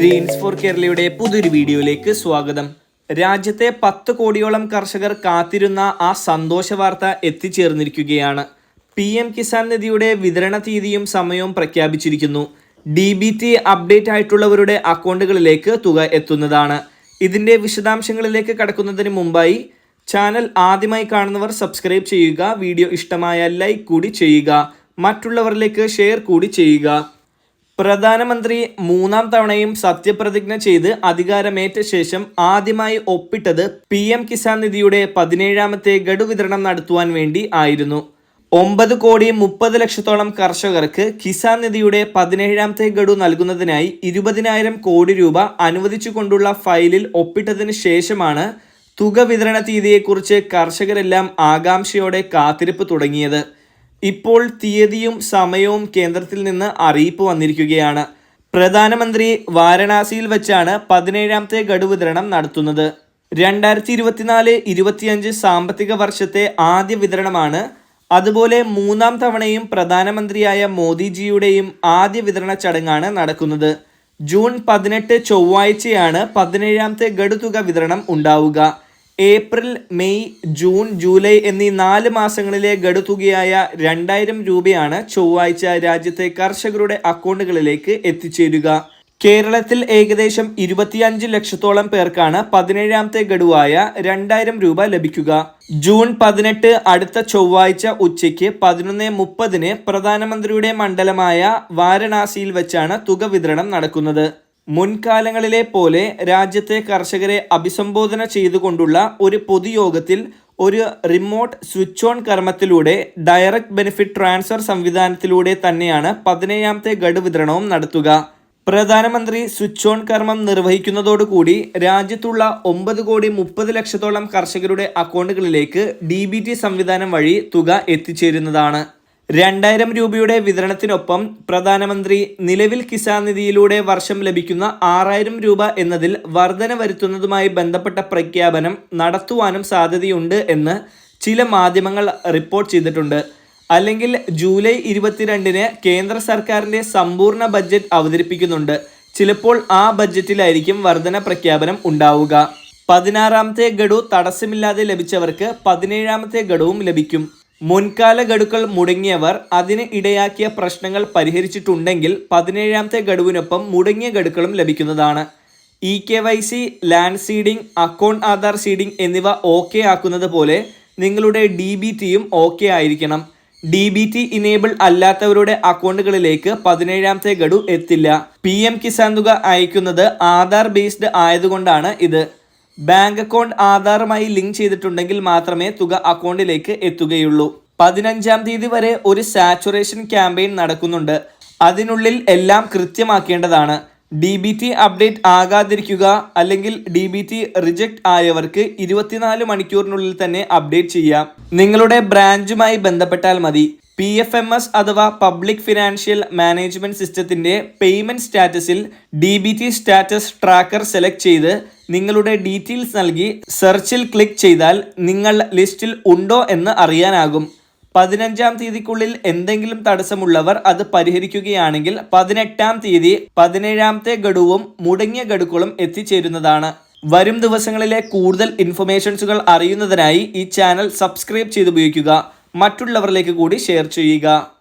Green's four കേരളയുടെ പുതിയൊരു വീഡിയോയിലേക്ക് സ്വാഗതം. രാജ്യത്തെ പത്ത് കോടിയോളം കർഷകർ കാത്തിരുന്ന ആ സന്തോഷ വാർത്ത എത്തിച്ചേർന്നിരിക്കുകയാണ്. പി എം കിസാൻ നിധിയുടെ വിതരണ തീയതിയും സമയവും പ്രഖ്യാപിച്ചിരിക്കുന്നു. ഡി ബി ടി അപ്ഡേറ്റ് ആയിട്ടുള്ളവരുടെ അക്കൗണ്ടുകളിലേക്ക് തുക എത്തുന്നതാണ്. ഇതിന്റെ വിശദാംശങ്ങളിലേക്ക് കടക്കുന്നതിന് മുമ്പായി ചാനൽ ആദ്യമായി കാണുന്നവർ സബ്സ്ക്രൈബ് ചെയ്യുക വീഡിയോ ഇഷ്ടമായ ലൈക്ക് കൂടി ചെയ്യുക മറ്റുള്ളവരിലേക്ക് ഷെയർ കൂടി ചെയ്യുക. പ്രധാനമന്ത്രി മൂന്നാം തവണയും സത്യപ്രതിജ്ഞ ചെയ്ത് അധികാരമേറ്റ ശേഷം ആദ്യമായി ഒപ്പിട്ടത് പി എം കിസാൻ നിധിയുടെ പതിനേഴാമത്തെ ഗഡു വിതരണം നടത്തുവാൻ വേണ്ടി ആയിരുന്നു. ഒമ്പത് കോടി മുപ്പത് ലക്ഷത്തോളം കർഷകർക്ക് കിസാൻ നിധിയുടെ പതിനേഴാമത്തെ ഗഡു നൽകുന്നതിനായി ഇരുപതിനായിരം കോടി രൂപ അനുവദിച്ചുകൊണ്ടുള്ള ഫയലിൽ ഒപ്പിട്ടതിന് ശേഷമാണ് തുക വിതരണ തീയതിയെക്കുറിച്ച് കർഷകരെല്ലാം ആകാംക്ഷയോടെ കാത്തിരിപ്പ് തുടങ്ങിയത്. ഇപ്പോൾ തീയതിയും സമയവും കേന്ദ്രത്തിൽ നിന്ന് അറിയിപ്പ് വന്നിരിക്കുകയാണ്. പ്രധാനമന്ത്രി വാരണാസിയിൽ വെച്ചാണ് പതിനേഴാമത്തെ ഗഡു വിതരണം നടത്തുന്നത്. രണ്ടായിരത്തി ഇരുപത്തിനാല് ഇരുപത്തിയഞ്ച് സാമ്പത്തിക വർഷത്തെ ആദ്യ വിതരണമാണ്. അതുപോലെ മൂന്നാം തവണയും പ്രധാനമന്ത്രിയായ മോദിജിയുടെയും ആദ്യ വിതരണ ചടങ്ങാണ് നടക്കുന്നത്. ജൂൺ പതിനെട്ട് ചൊവ്വാഴ്ചയാണ് പതിനേഴാമത്തെ ഗഡു തുക വിതരണം ഉണ്ടാവുക. ഏപ്രിൽ മെയ് ജൂൺ ജൂലൈ എന്നീ നാല് മാസങ്ങളിലെ ഗഡു തുകയായ രണ്ടായിരം രൂപയാണ് ചൊവ്വാഴ്ച രാജ്യത്തെ കർഷകരുടെ അക്കൗണ്ടുകളിലേക്ക് എത്തിച്ചേരുക. കേരളത്തിൽ ഏകദേശം ഇരുപത്തിയഞ്ച് ലക്ഷത്തോളം പേർക്കാണ് പതിനേഴാമത്തെ ഗഡുവായ രണ്ടായിരം രൂപ ലഭിക്കുക. ജൂൺ പതിനെട്ട് അടുത്ത ചൊവ്വാഴ്ച ഉച്ചയ്ക്ക് പതിനൊന്ന് മുപ്പതിന് പ്രധാനമന്ത്രിയുടെ മണ്ഡലമായ വാരണാസിയിൽ വെച്ചാണ് തുക വിതരണം നടക്കുന്നത്. മുൻകാലങ്ങളിലെ പോലെ രാജ്യത്തെ കർഷകരെ അഭിസംബോധന ചെയ്തുകൊണ്ടുള്ള ഒരു പൊതുയോഗത്തിൽ ഒരു റിമോട്ട് സ്വിച്ച് ഓൺ കർമ്മത്തിലൂടെ ഡയറക്റ്റ് ബെനിഫിറ്റ് ട്രാൻസ്ഫർ സംവിധാനത്തിലൂടെ തന്നെയാണ് പതിനേഴാമത്തെ ഗഡു വിതരണവും നടത്തുക. പ്രധാനമന്ത്രി സ്വിച്ച് ഓൺ കർമ്മം നിർവഹിക്കുന്നതോടുകൂടി രാജ്യത്തുള്ള ഒമ്പത് കോടി മുപ്പത് ലക്ഷത്തോളം കർഷകരുടെ അക്കൗണ്ടുകളിലേക്ക് ഡി സംവിധാനം വഴി തുക എത്തിച്ചേരുന്നതാണ്. രണ്ടായിരം രൂപയുടെ വിതരണത്തിനൊപ്പം പ്രധാനമന്ത്രി നിലവിൽ കിസാൻ നിധിയിലൂടെ വർഷം ലഭിക്കുന്ന ആറായിരം രൂപ എന്നതിൽ വർധന വരുത്തുന്നതുമായി ബന്ധപ്പെട്ട പ്രഖ്യാപനം നടത്തുവാനും സാധ്യതയുണ്ട് എന്ന് ചില മാധ്യമങ്ങൾ റിപ്പോർട്ട് ചെയ്തിട്ടുണ്ട്. അല്ലെങ്കിൽ ജൂലൈ ഇരുപത്തിരണ്ടിന് കേന്ദ്ര സർക്കാരിന്റെ സമ്പൂർണ ബഡ്ജറ്റ് അവതരിപ്പിക്കുന്നുണ്ട്. ചിലപ്പോൾ ആ ബഡ്ജറ്റിലായിരിക്കും വർധന പ്രഖ്യാപനം ഉണ്ടാവുക. പതിനാറാമത്തെ ഗഡു തടസ്സമില്ലാതെ ലഭിച്ചവർക്ക് പതിനേഴാമത്തെ ഗഡുവും ലഭിക്കും. മുൻകാല ഗഡുക്കൾ മുടങ്ങിയവർ അതിന് ഇടയാക്കിയ പ്രശ്നങ്ങൾ പരിഹരിച്ചിട്ടുണ്ടെങ്കിൽ പതിനേഴാമത്തെ ഗഡുവിനൊപ്പം മുടങ്ങിയ ഗഡുക്കളും ലഭിക്കുന്നതാണ്. E K Y C land seeding account Aadhaar seeding എന്നിവ ഓക്കെ ആക്കുന്നത് പോലെ നിങ്ങളുടെ ഡി ബി ടിയും ഓക്കെ ആയിരിക്കണം. ഡി ബി ടി ഇനേബിൾ അല്ലാത്തവരുടെ അക്കൗണ്ടുകളിലേക്ക് പതിനേഴാമത്തെ ഗഡു എത്തില്ല. പി എം കിസാൻ തുക അയക്കുന്നത് ആധാർ ബേസ്ഡ് ആയതുകൊണ്ടാണ് ഇത്. ബാങ്ക് അക്കൗണ്ട് ആധാറുമായി ലിങ്ക് ചെയ്തിട്ടുണ്ടെങ്കിൽ മാത്രമേ തുക അക്കൗണ്ടിലേക്ക് എത്തുകയുള്ളൂ. പതിനഞ്ചാം തീയതി വരെ ഒരു സാച്ചുറേഷൻ ക്യാമ്പയിൻ നടക്കുന്നുണ്ട്. അതിനുള്ളിൽ എല്ലാം കൃത്യമാക്കേണ്ടതാണ്. ഡി ബി ടി അപ്ഡേറ്റ് ആകാതിരിക്കുക അല്ലെങ്കിൽ ഡി ബി ടി റിജക്ട് ആയവർക്ക് ഇരുപത്തിനാല് മണിക്കൂറിനുള്ളിൽ തന്നെ അപ്ഡേറ്റ് ചെയ്യാം. നിങ്ങളുടെ ബ്രാഞ്ചുമായി ബന്ധപ്പെട്ടാൽ മതി. പി എഫ് എം എസ് അഥവാ പബ്ലിക് ഫിനാൻഷ്യൽ മാനേജ്മെന്റ് സിസ്റ്റത്തിന്റെ payment സ്റ്റാറ്റസിൽ D B T status tracker select ചെയ്ത് നിങ്ങളുടെ ഡീറ്റെയിൽസ് നൽകി സെർച്ചിൽ ക്ലിക്ക് ചെയ്താൽ നിങ്ങൾ ലിസ്റ്റിൽ ഉണ്ടോ എന്ന് അറിയാനാകും. പതിനഞ്ചാം തീയതിക്കുള്ളിൽ എന്തെങ്കിലും തടസ്സമുള്ളവർ അത് പരിഹരിക്കുകയാണെങ്കിൽ പതിനെട്ടാം തീയതി പതിനേഴാമത്തെ ഗഡുവും മുടങ്ങിയ ഗഡുക്കളും എത്തിച്ചേരുന്നതാണ്. വരും ദിവസങ്ങളിലെ കൂടുതൽ ഇൻഫർമേഷൻസുകൾ അറിയുന്നതിനായി ഈ ചാനൽ സബ്സ്ക്രൈബ് ചെയ്ത് ഉപയോഗിക്കുക മറ്റുള്ളവരിലേക്ക് കൂടി ഷെയർ ചെയ്യുക.